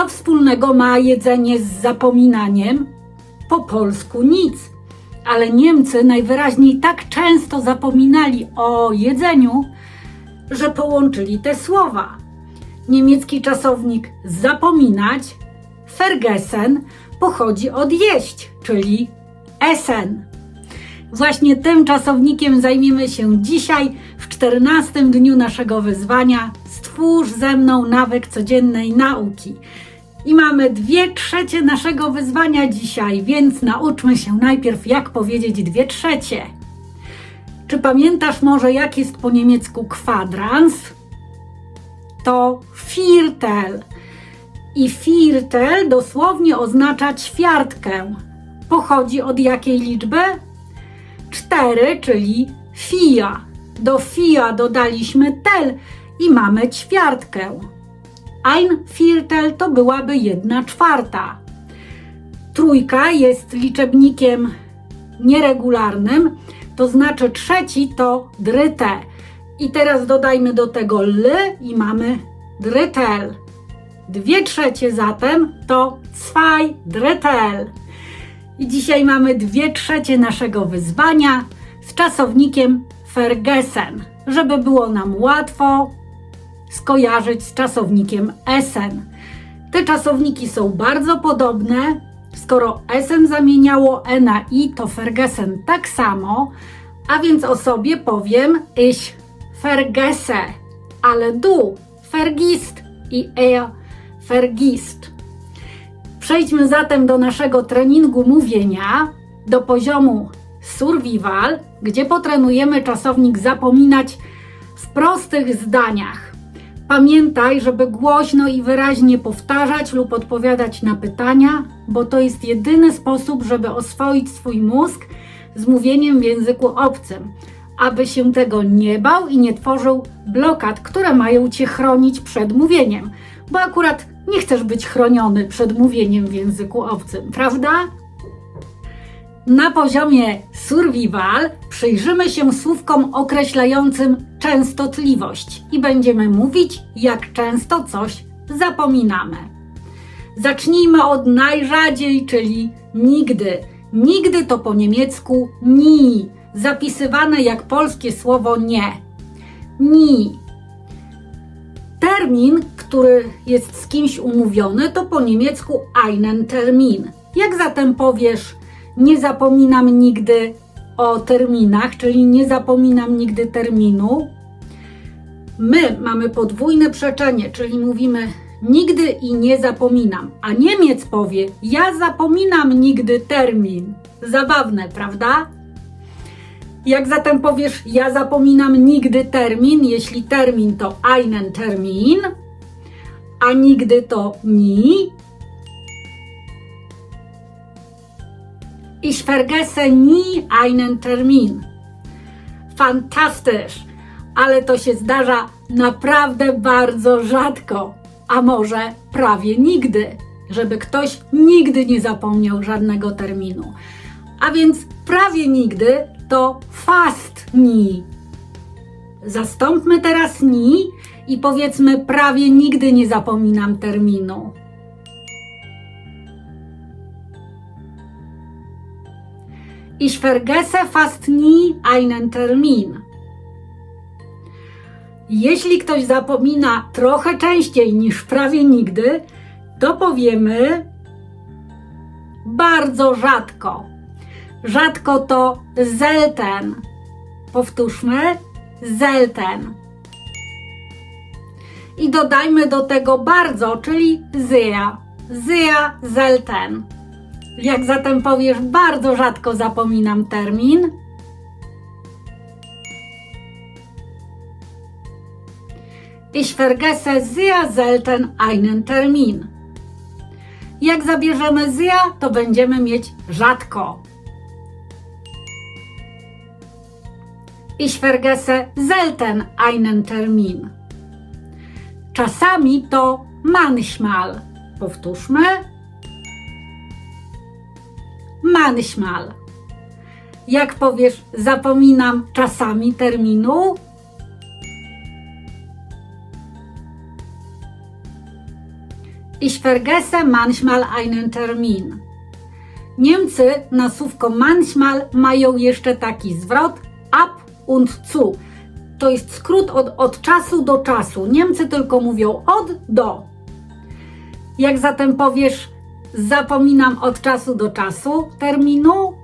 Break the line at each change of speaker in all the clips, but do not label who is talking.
Co wspólnego ma jedzenie z zapominaniem? Po polsku nic. Ale Niemcy najwyraźniej tak często zapominali o jedzeniu, że połączyli te słowa. Niemiecki czasownik zapominać, vergessen, pochodzi od jeść, czyli essen. Właśnie tym czasownikiem zajmiemy się dzisiaj w 14 dniu naszego wyzwania Stwórz ze mną nawyk codziennej nauki. I mamy dwie trzecie naszego wyzwania dzisiaj, więc nauczmy się najpierw, jak powiedzieć dwie trzecie. Czy pamiętasz może, jak jest po niemiecku kwadrans? To viertel. I viertel dosłownie oznacza ćwiartkę. Pochodzi od jakiej liczby? 4, czyli fia. Do fia dodaliśmy tel i mamy ćwiartkę. Ein Viertel to byłaby jedna czwarta. Trójka jest liczebnikiem nieregularnym, to znaczy trzeci to dryte. I teraz dodajmy do tego l i mamy drytel. Dwie trzecie zatem to zwei drittel. I dzisiaj mamy dwie trzecie naszego wyzwania z czasownikiem vergessen, żeby było nam łatwo skojarzyć z czasownikiem essen. Te czasowniki są bardzo podobne. Skoro essen zamieniało e na i, to vergessen tak samo, a więc o sobie powiem ich vergesse, ale du vergisst i er vergisst. Przejdźmy zatem do naszego treningu mówienia, do poziomu survival, gdzie potrenujemy czasownik zapominać w prostych zdaniach. Pamiętaj, żeby głośno i wyraźnie powtarzać lub odpowiadać na pytania, bo to jest jedyny sposób, żeby oswoić swój mózg z mówieniem w języku obcym, aby się tego nie bał i nie tworzył blokad, które mają cię chronić przed mówieniem, bo akurat nie chcesz być chroniony przed mówieniem w języku obcym, prawda? Na poziomie survival przyjrzymy się słówkom określającym częstotliwość i będziemy mówić, jak często coś zapominamy. Zacznijmy od najrzadziej, czyli nigdy. Nigdy to po niemiecku ni, zapisywane jak polskie słowo nie. Ni. Termin, który jest z kimś umówiony, to po niemiecku einen Termin. Jak zatem powiesz, nie zapominam nigdy o terminach, czyli nie zapominam nigdy terminu. My mamy podwójne przeczenie, czyli mówimy nigdy i nie zapominam, a Niemiec powie ja zapominam nigdy termin. Zabawne, prawda? Jak zatem powiesz ja zapominam nigdy termin, jeśli termin to einen Termin, a nigdy to nie, Ich vergesse nie einen Termin. Fantastysch, ale to się zdarza naprawdę bardzo rzadko, a może prawie nigdy, żeby ktoś nigdy nie zapomniał żadnego terminu. A więc prawie nigdy to fast nie. Zastąpmy teraz nie i powiedzmy prawie nigdy nie zapominam terminu. Ich vergesse fast nie einen Termin. Jeśli ktoś zapomina trochę częściej niż prawie nigdy, to powiemy bardzo rzadko. Rzadko to selten. Powtórzmy selten. I dodajmy do tego bardzo, czyli sehr. Sehr selten. Jak zatem powiesz, bardzo rzadko zapominam termin. Ich vergesse sehr selten einen Termin. Jak zabierzemy sehr, to będziemy mieć rzadko. Ich vergesse selten einen Termin. Czasami to manchmal. Powtórzmy manchmal. Jak powiesz, zapominam czasami terminu? Ich vergesse manchmal einen Termin. Niemcy na słówko manchmal mają jeszcze taki zwrot ab und zu. To jest skrót od, od czasu do czasu. Niemcy tylko mówią od do. Jak zatem powiesz, zapominam od czasu do czasu terminu?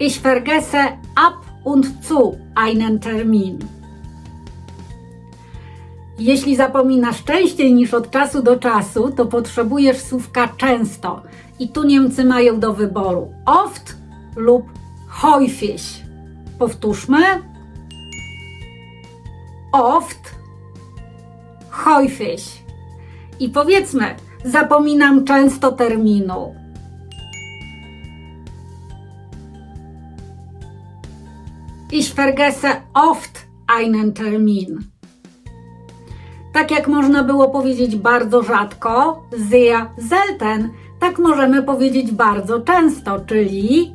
Ich vergesse ab und zu einen Termin. Jeśli zapominasz częściej niż od czasu do czasu, to potrzebujesz słówka często. I tu Niemcy mają do wyboru oft lub häufig. Powtórzmy. Oft, häufig. I powiedzmy, zapominam często terminu. Ich vergesse oft einen Termin. Tak jak można było powiedzieć bardzo rzadko, sehr selten, tak możemy powiedzieć bardzo często, czyli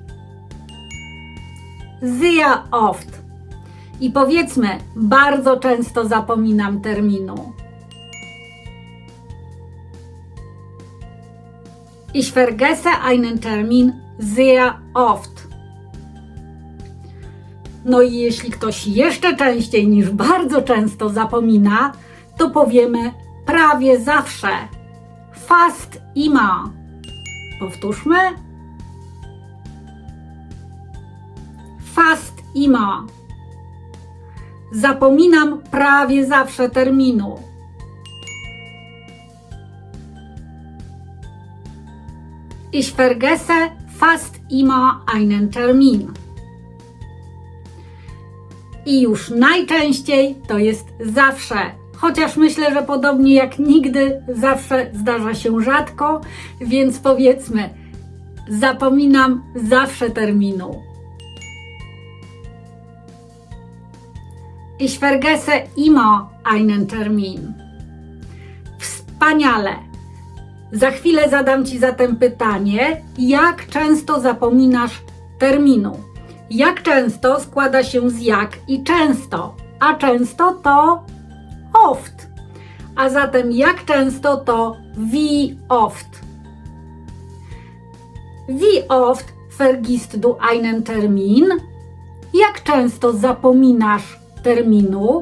sehr oft. I powiedzmy, bardzo często zapominam terminu. Ich vergesse einen Termin sehr oft. No i jeśli ktoś jeszcze częściej niż bardzo często zapomina, to powiemy prawie zawsze. Fast immer. Powtórzmy. Fast immer. Zapominam prawie zawsze terminu. Ich vergesse fast immer einen Termin. I już najczęściej to jest zawsze. Chociaż myślę, że podobnie jak nigdy, zawsze zdarza się rzadko, więc powiedzmy, zapominam zawsze terminu. Ich vergesse immer einen Termin. Wspaniale. Za chwilę zadam Ci zatem pytanie, jak często zapominasz terminu? Jak często składa się z jak i często, a często to oft. A zatem jak często to wie oft. Wie oft vergisst du einen Termin? Jak często zapominasz terminu?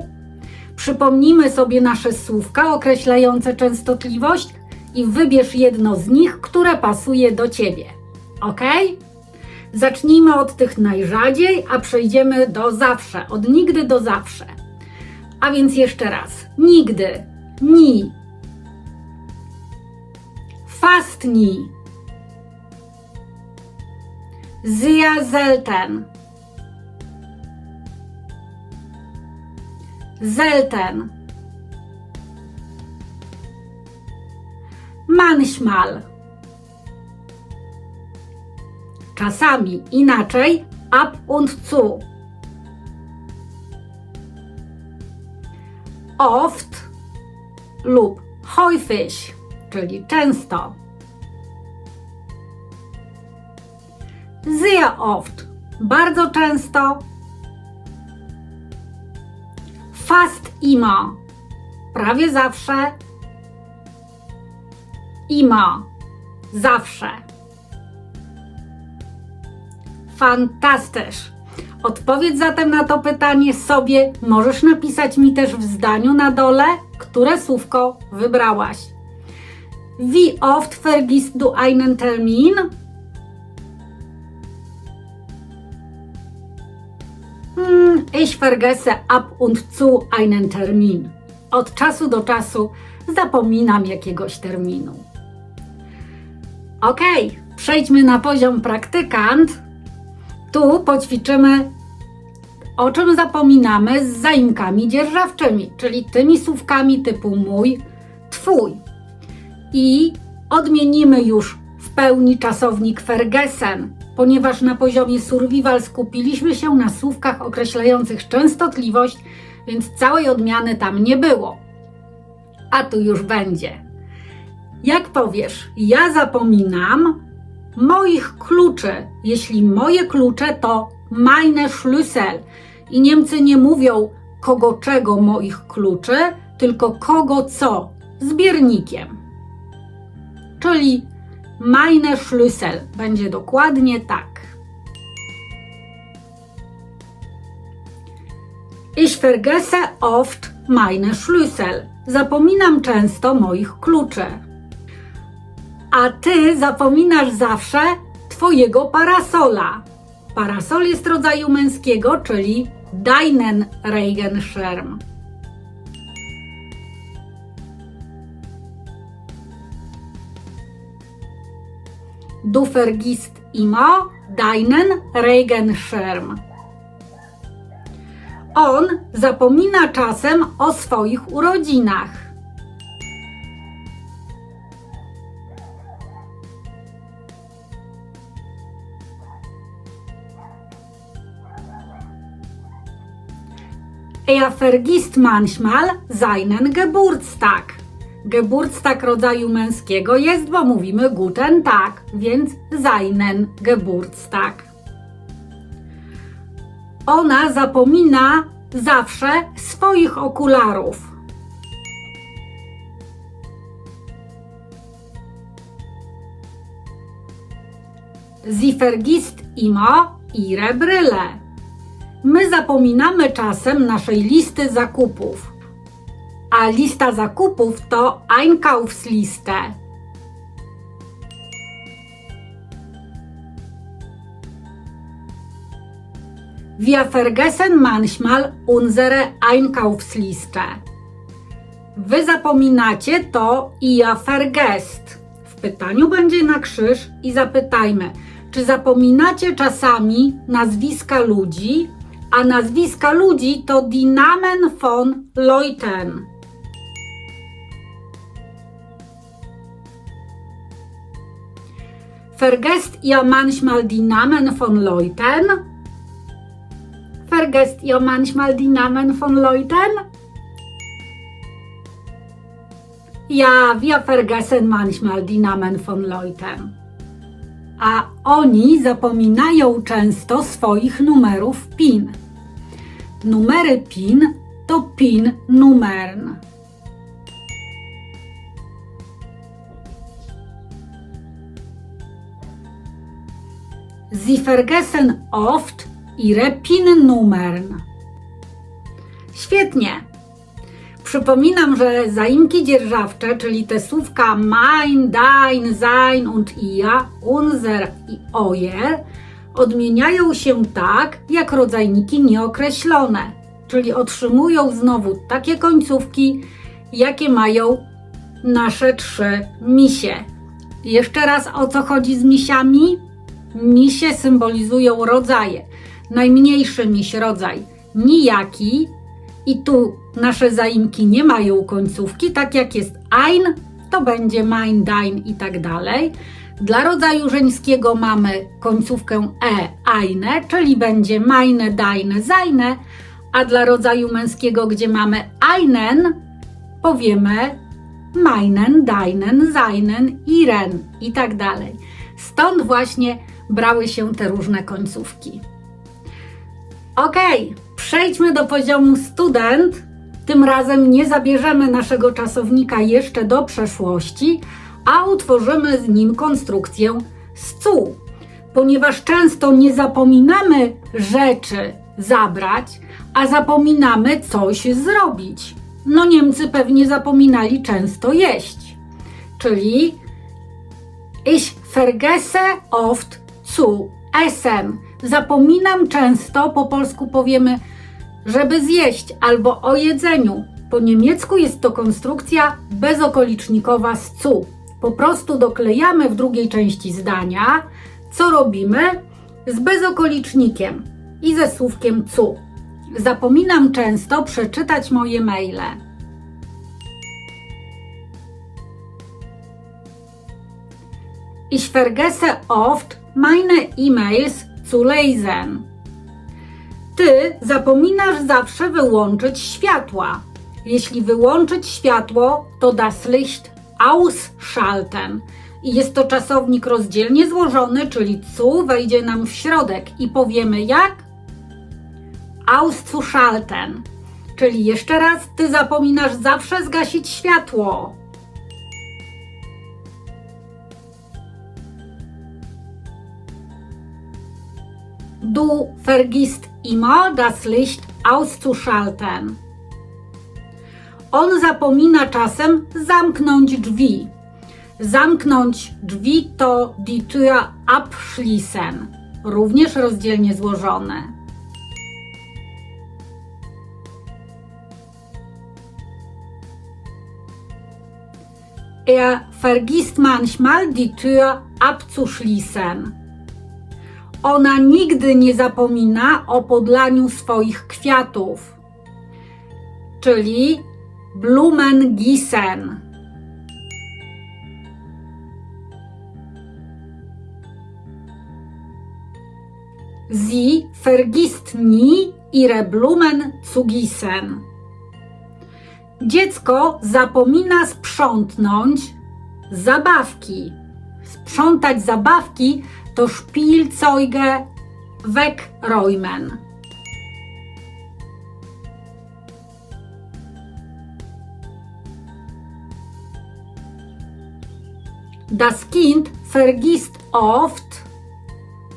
Przypomnijmy sobie nasze słówka określające częstotliwość i wybierz jedno z nich, które pasuje do Ciebie. Ok? Zacznijmy od tych najrzadziej, a przejdziemy do zawsze, od nigdy do zawsze. A więc jeszcze raz. Nigdy, ni. Fast nie. Sehr selten. Selten. Manchmal. Czasami inaczej ab und zu. Oft lub häufig, czyli często. Sehr oft, bardzo często. Fast immer, prawie zawsze. Immer, zawsze. Fantastysz. Odpowiedz zatem na to pytanie sobie. Możesz napisać mi też w zdaniu na dole, które słówko wybrałaś. Wie oft vergisst du einen Termin? Hmm, ich vergesse ab und zu einen Termin. Od czasu do czasu zapominam jakiegoś terminu. Ok, przejdźmy na poziom praktykant. Tu poćwiczymy, o czym zapominamy z zaimkami dzierżawczymi, czyli tymi słówkami typu mój, twój. I odmienimy już w pełni czasownik vergessen, ponieważ na poziomie survival skupiliśmy się na słówkach określających częstotliwość, więc całej odmiany tam nie było. A tu już będzie. Jak powiesz, ja zapominam moich kluczy, jeśli moje klucze to meine Schlüssel. I Niemcy nie mówią kogo czego moich kluczy, tylko kogo co, zbiernikiem. Czyli meine Schlüssel będzie dokładnie tak. Ich vergesse oft meine Schlüssel. Zapominam często moich kluczy. A ty zapominasz zawsze twojego parasola. Parasol jest rodzaju męskiego, czyli deinen Regenschirm. Du vergisst immer deinen Regenschirm. On zapomina czasem o swoich urodzinach. Er vergisst manchmal seinen Geburtstag. Geburtstag rodzaju męskiego jest, bo mówimy guten Tag, więc seinen Geburtstag. Ona zapomina zawsze swoich okularów. Sie vergisst immer ihre Brille. My zapominamy czasem naszej listy zakupów. A lista zakupów to Einkaufsliste. Wir vergessen manchmal unsere Einkaufsliste. Wy zapominacie to ihr vergesst. W pytaniu będzie na krzyż i zapytajmy, czy zapominacie czasami nazwiska ludzi, a nazwiska ludzi to die Namen von Leuten. Vergesst ihr manchmal die Namen von Leuten? Vergesst ihr manchmal die Namen von Leuten? Ja, wir vergessen manchmal die Namen von Leuten. A oni zapominają często swoich numerów PIN. Numery PIN to PIN nummern. Sie vergessen oft ihre PIN-Nummern. Świetnie. Przypominam, że zaimki dzierżawcze, czyli te słówka mein, dein, sein und ihr, unser i euer, odmieniają się tak, jak rodzajniki nieokreślone, czyli otrzymują znowu takie końcówki, jakie mają nasze trzy misie. Jeszcze raz o co chodzi z misiami? Misie symbolizują rodzaje. Najmniejszy miś rodzaj nijaki i tu nasze zaimki nie mają końcówki, tak jak jest ein, to będzie mein, dein i tak dalej. Dla rodzaju żeńskiego mamy końcówkę e, eine, czyli będzie meine, deine, seine, a dla rodzaju męskiego, gdzie mamy einen, powiemy meinen, deinen, seinen, ihren i tak dalej. Stąd właśnie brały się te różne końcówki. Ok, przejdźmy do poziomu student. Tym razem nie zabierzemy naszego czasownika jeszcze do przeszłości, a utworzymy z nim konstrukcję SCU. Ponieważ często nie zapominamy rzeczy zabrać, a zapominamy coś zrobić. No Niemcy pewnie zapominali często jeść. Czyli ich vergesse oft zu essen. Zapominam często, po polsku powiemy, żeby zjeść albo o jedzeniu. Po niemiecku jest to konstrukcja bezokolicznikowa z cu. Po prostu doklejamy w drugiej części zdania, co robimy z bezokolicznikiem i ze słówkiem cu. Zapominam często przeczytać moje maile. Ich vergesse oft meine E-Mails zu lesen. Ty zapominasz zawsze wyłączyć światła. Jeśli wyłączyć światło, to das Licht ausschalten. I jest to czasownik rozdzielnie złożony, czyli cu wejdzie nam w środek i powiemy jak? Auszuschalten. Czyli jeszcze raz, ty zapominasz zawsze zgasić światło. Du vergisst immer das Licht auszuschalten. On zapomina czasem zamknąć drzwi. Zamknąć drzwi to die Tür abschließen, również rozdzielnie złożone. Er vergisst manchmal die Tür abzuschließen. Ona nigdy nie zapomina o podlaniu swoich kwiatów, czyli Blumen gießen. Sie vergisst nie ihre Blumen zu gießen. Dziecko zapomina sprzątnąć zabawki. Sprzątać zabawki to Spielzeuge wegräumen. Das Kind vergisst oft,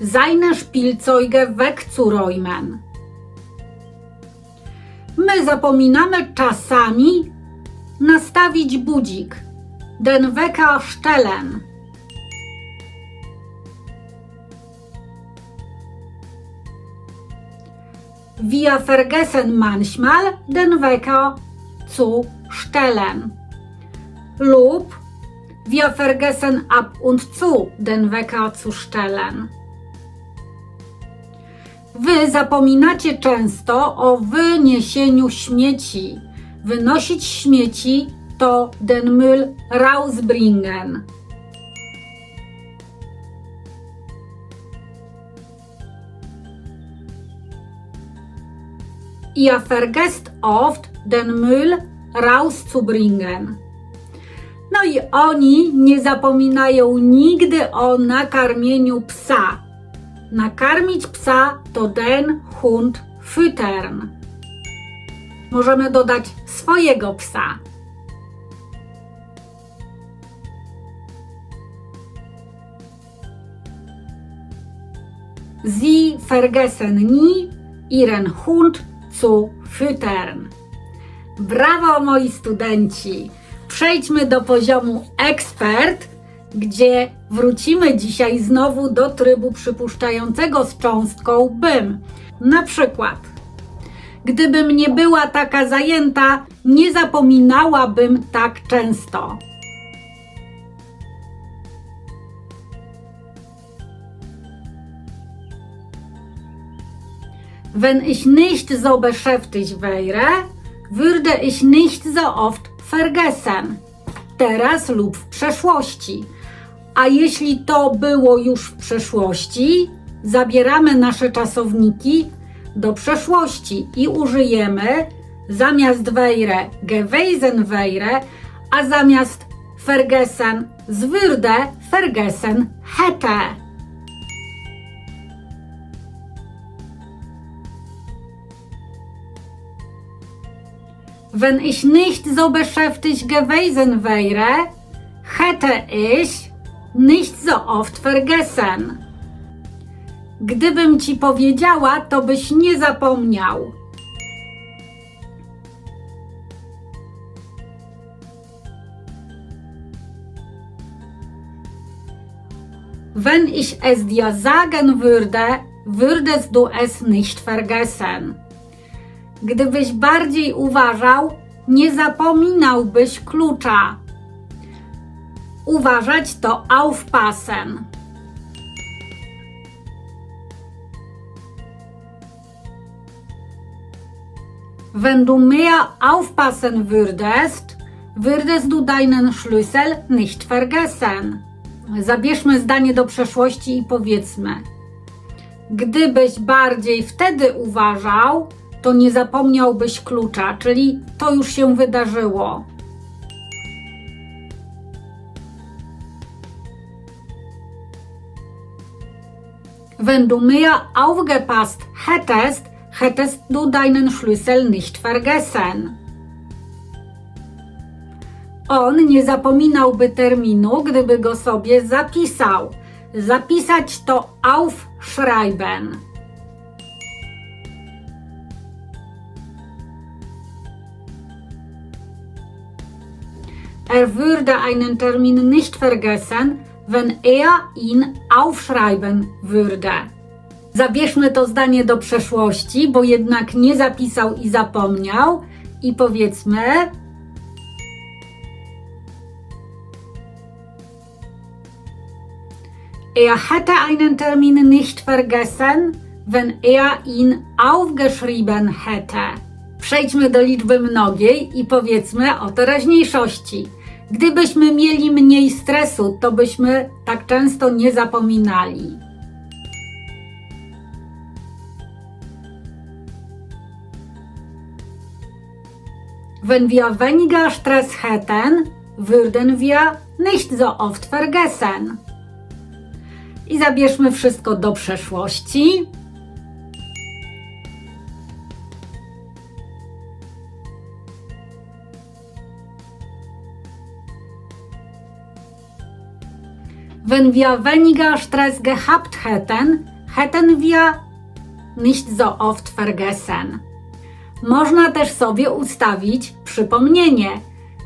seine Spielzeuge wegzuräumen. My zapominamy czasami nastawić budzik, den Wecker stellen. Wir vergessen manchmal den Wecker zu stellen. Lub wir vergessen ab und zu den Wecker zu stellen. Wy zapominacie często o wyniesieniu śmieci. Wynosić śmieci to den Müll rausbringen. Ihr vergesst oft den Müll rauszubringen. No i oni nie zapominają nigdy o nakarmieniu psa. Nakarmić psa to den Hund füttern. Możemy dodać swojego psa. Sie vergessen nie ihren Hund zu füttern. Brawo moi studenci! Przejdźmy do poziomu ekspert, gdzie wrócimy dzisiaj znowu do trybu przypuszczającego z cząstką bym. Na przykład, gdybym nie była taka zajęta, nie zapominałabym tak często. Wenn ich nicht so beschäftigt wäre, würde ich nicht so oft vergessen. Teraz lub w przeszłości. A jeśli to było już w przeszłości, zabieramy nasze czasowniki do przeszłości i użyjemy zamiast wäre gewesen wäre, a zamiast vergessen z würde vergessen Wenn ich nicht so beschäftigt gewesen wäre, hätte ich nicht so oft vergessen. Gdybym ci powiedziała, to byś nie zapomniał. Wenn ich es dir sagen würde, würdest du es nicht vergessen. Gdybyś bardziej uważał, nie zapominałbyś klucza. Uważać to aufpassen. Wenn du mehr aufpassen würdest, würdest du deinen Schlüssel nicht vergessen. Zabierzmy zdanie do przeszłości i powiedzmy: Gdybyś bardziej wtedy uważał, to nie zapomniałbyś klucza, czyli to już się wydarzyło. Wenn du mehr aufgepasst hättest, Hättest du deinen Schlüssel nicht vergessen? On nie zapominałby terminu, gdyby go sobie zapisał. Zapisać to aufschreiben. Er würde einen Termin nicht vergessen, wenn er ihn aufschreiben würde. Zabierzmy to zdanie do przeszłości, bo jednak nie zapisał i zapomniał. I powiedzmy, Er hätte einen Termin nicht vergessen, wenn er ihn aufgeschrieben hätte. Przejdźmy do liczby mnogiej i powiedzmy o teraźniejszości. Gdybyśmy mieli mniej stresu, to byśmy tak często nie zapominali. Wenn wir weniger Stress hätten, würden wir nicht so oft vergessen. I zabierzmy wszystko do przeszłości. Wenn wir weniger Stress gehabt hätten, hätten wir nicht so oft vergessen. Można też sobie ustawić przypomnienie,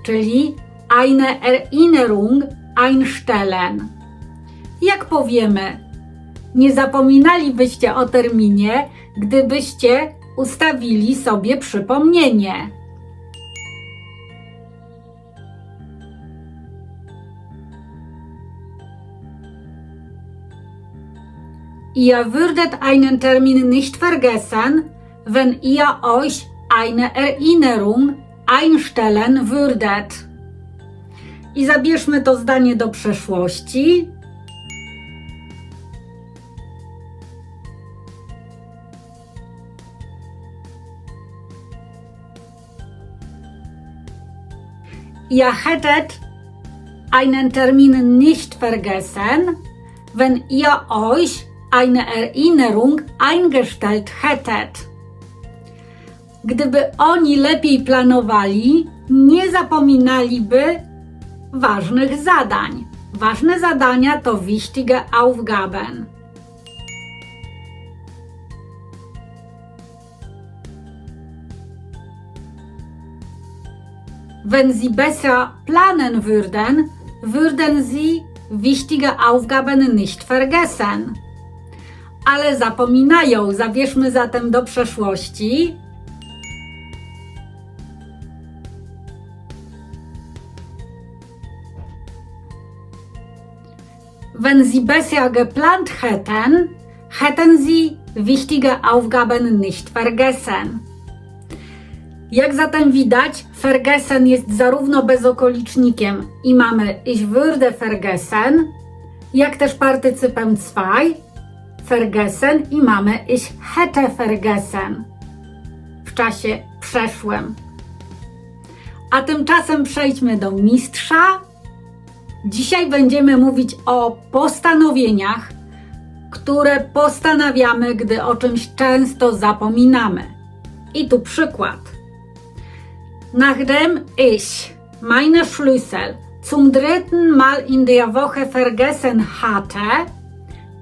czyli eine Erinnerung einstellen. Jak powiemy, nie zapominalibyście o terminie, gdybyście ustawili sobie przypomnienie. Ihr würdet einen Termin nicht vergessen, wenn ihr euch eine Erinnerung einstellen würdet. I zabierzmy to zdanie do przeszłości. Ihr hättet einen Termin nicht vergessen, wenn ihr euch eine Erinnerung eingestellt hättet. Gdyby oni lepiej planowali, nie zapominaliby ważnych zadań. Ważne zadania to wichtige Aufgaben. Wenn Sie besser planen würden, würden Sie wichtige Aufgaben nicht vergessen. Ale zapominają, zabierzmy zatem do przeszłości. Wenn Sie besser geplant hätten, hätten Sie wichtige Aufgaben nicht vergessen. Jak zatem widać, Ferguson jest zarówno bezokolicznikiem i mamy ich würde vergessen, jak też partycypem zwei, vergessen i mamy ich hätte vergessen w czasie przeszłym. A tymczasem przejdźmy do mistrza. Dzisiaj będziemy mówić o postanowieniach, które postanawiamy, gdy o czymś często zapominamy. I tu przykład. Nachdem ich meine Schlüssel zum dritten Mal in der Woche vergessen hatte,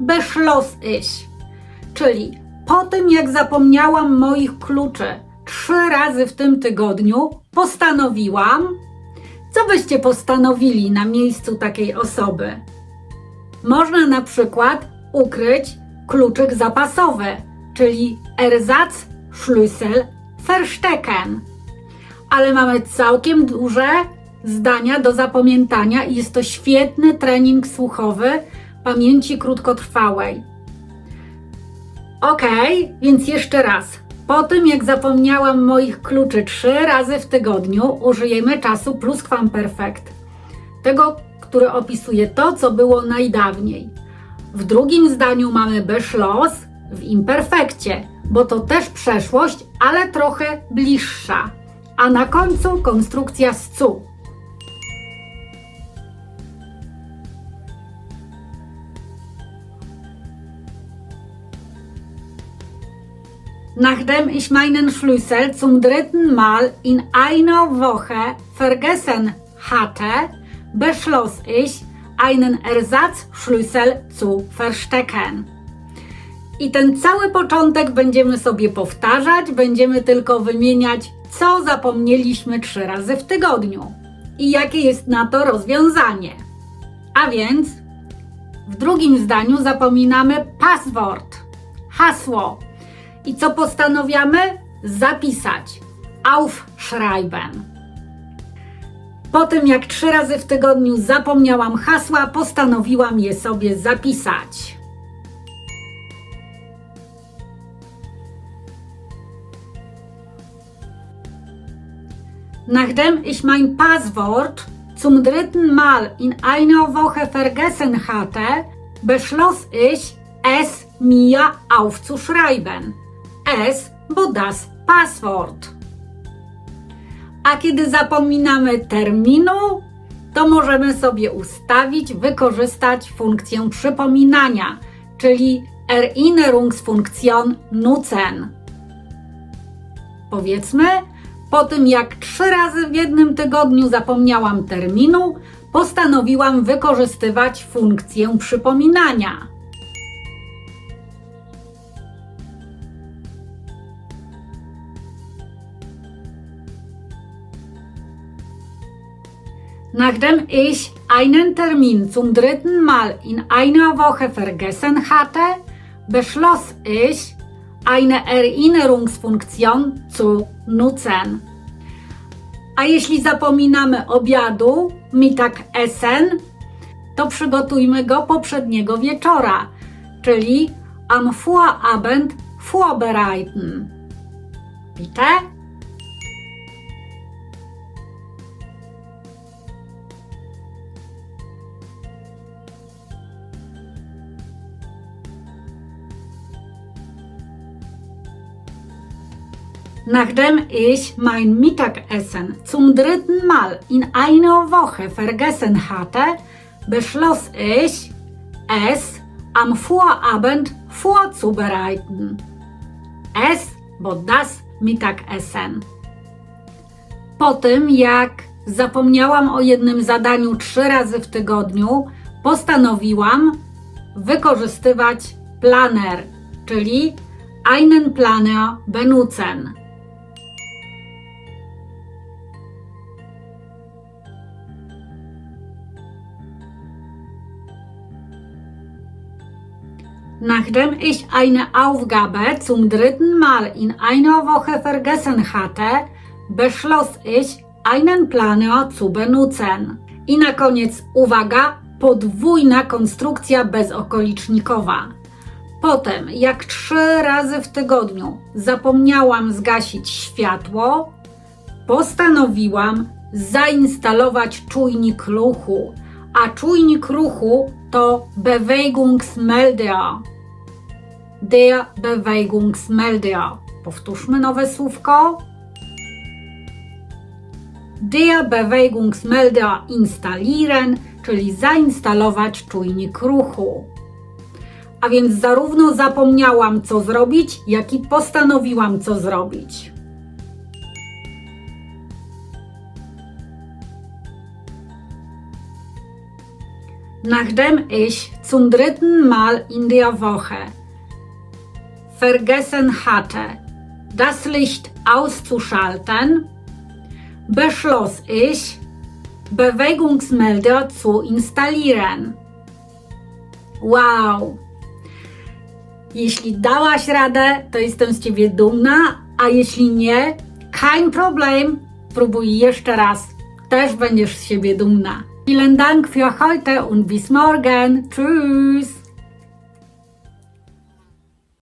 beschloss. Czyli po tym, jak zapomniałam moich kluczy trzy razy w tym tygodniu, postanowiłam. Co byście postanowili na miejscu takiej osoby? Można na przykład ukryć kluczyk zapasowy, czyli Ersatz Schlüssel verstecken ale mamy całkiem duże zdania do zapamiętania i jest to świetny trening słuchowy pamięci krótkotrwałej. Ok, więc jeszcze raz. Po tym jak zapomniałam moich kluczy trzy razy w tygodniu, użyjemy czasu pluskwamperfekt. Tego, który opisuje to, co było najdawniej. W drugim zdaniu mamy beschloss w imperfekcie, bo to też przeszłość, ale trochę bliższa a na końcu konstrukcja z cu. Nachdem ich meinen Schlüssel zum dritten Mal in einer Woche vergessen hatte, beschloss ich, einen Ersatzschlüssel zu verstecken. I ten cały początek będziemy sobie powtarzać, będziemy tylko wymieniać, co zapomnieliśmy trzy razy w tygodniu i jakie jest na to rozwiązanie. A więc w drugim zdaniu zapominamy passwort, hasło. I co postanawiamy? Zapisać. Aufschreiben. Po tym jak trzy razy w tygodniu zapomniałam hasła, postanowiłam je sobie zapisać. Nachdem ich mein Passwort zum dritten Mal in einer Woche vergessen hatte, beschloss ich, es mir aufzuschreiben. Es, bo das Passwort. A kiedy zapominamy terminu, to możemy sobie ustawić, wykorzystać funkcję przypominania, czyli Erinnerungsfunktion nutzen. Powiedzmy, po tym jak trzy razy w jednym tygodniu zapomniałam terminu, postanowiłam wykorzystywać funkcję przypominania. Nachdem ich einen Termin zum dritten Mal in einer Woche vergessen hatte, beschloss ich, eine Erinnerungsfunktion zu nutzen. A jeśli zapominamy obiadu, Mittagessen, to przygotujmy go poprzedniego wieczora, czyli am Vorabend vorbereiten. Bitte? Nachdem ich mein Mittagessen zum dritten Mal in einer Woche vergessen hatte, beschloss ich, es am Vorabend vorzubereiten. Es, bo das Mittagessen. Po tym, jak zapomniałam o jednym zadaniu trzy razy w tygodniu, postanowiłam wykorzystywać planer, czyli einen Planer benutzen. Nachdem ich eine Aufgabe zum dritten Mal in einer Woche vergessen hatte, beschloss ich, einen Planer zu benutzen. I na koniec uwaga, podwójna konstrukcja bezokolicznikowa. Potem, jak trzy razy w tygodniu zapomniałam zgasić światło, postanowiłam zainstalować czujnik ruchu. A czujnik ruchu to Bewegungsmelder. Der Bewegungsmelder. Powtórzmy nowe słówko. Der Bewegungsmelder installieren, czyli zainstalować czujnik ruchu. A więc zarówno zapomniałam, co zrobić, jak i postanowiłam, co zrobić. Nachdem ich zum dritten Mal in der Woche vergessen hatte, das Licht auszuschalten, beschloss ich, Bewegungsmelder zu installieren. Wow! Jeśli dałaś radę, to jestem z Ciebie dumna, a jeśli nie, kein Problem, próbuj jeszcze raz, też będziesz z siebie dumna. Vielen Dank für heute und bis morgen. Tschüss!